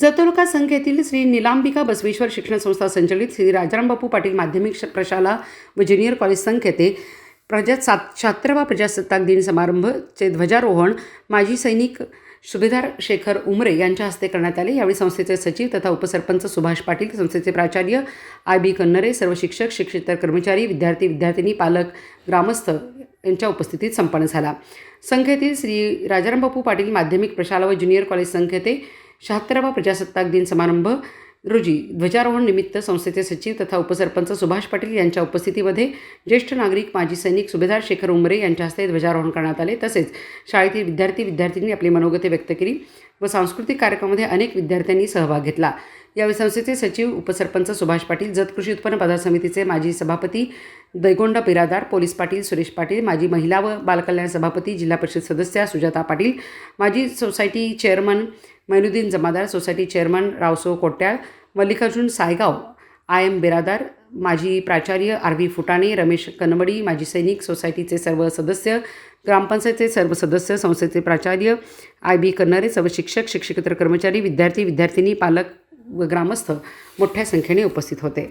जतोरका संघ येथील श्री निलांबिका बसवेश्वर शिक्षण संस्था संचलित श्री राजारामबापू पाटील माध्यमिक प्रशाला व ज्युनियर कॉलेज संघ येथे प्रजा सात शहात्तरावा प्रजासत्ताक दिन समारंभचे ध्वजारोहण माजी सैनिक सुभेदार शेखर उमरे यांच्या हस्ते करण्यात आले. यावेळी संस्थेचे सचिव तथा उपसरपंच सुभाष पाटील संस्थेचे प्राचार्य आय बी कन्नरे सर्व शिक्षक शिक्षितर कर्मचारी विद्यार्थी विद्यार्थिनी पालक ग्रामस्थ यांच्या उपस्थितीत संपन्न झाला. संघ येथील श्री राजारामबापू पाटील माध्यमिक प्रशाला व ज्युनियर कॉलेज संघ येथे शहात्तरावा प्रजासत्ताक दिन समारंभ रोजी ध्वजारोहण निमित्त संस्थेचे सचिव तथा उपसरपंच सुभाष पाटील यांच्या उपस्थितीमध्ये ज्येष्ठ नागरिक माजी सैनिक सुभेदार शेखर उमरे यांच्या हस्ते ध्वजारोहण करण्यात आले. तसेच शाळेतील विद्यार्थी विद्यार्थिनी आपली मनोगते व्यक्त केली व सांस्कृतिक कार्यक्रमामध्ये अनेक विद्यार्थ्यांनी सहभाग घेतला. यावेळी संस्थेचे सचिव उपसरपंच सुभाष पाटील जत कृषी उत्पन्न बाजार समितीचे माजी सभापती दैगोंडा बिरादार पोलीस पाटील सुरेश पाटील माजी महिला व बालकल्याण सभापती जिल्हा परिषद सदस्या सुजाता पाटील माजी society chairman Mainuddin Jamadar society chairman Raoso Kotyal Mallikarjun Saigaon I M Biradar माजी प्राचार्य आर व्ही फुटाणे रमेश कनमडी माजी सैनिक सोसायटीचे सर्व सदस्य ग्रामपंचायतचे सर्व सदस्य संस्थेचे प्राचार्य आय बी कन्नरे सर्व शिक्षक शिक्षकेतर कर्मचारी विद्यार्थी विद्यार्थिनी पालक व ग्रामस्थ मोठ्या संख्येने उपस्थित होते.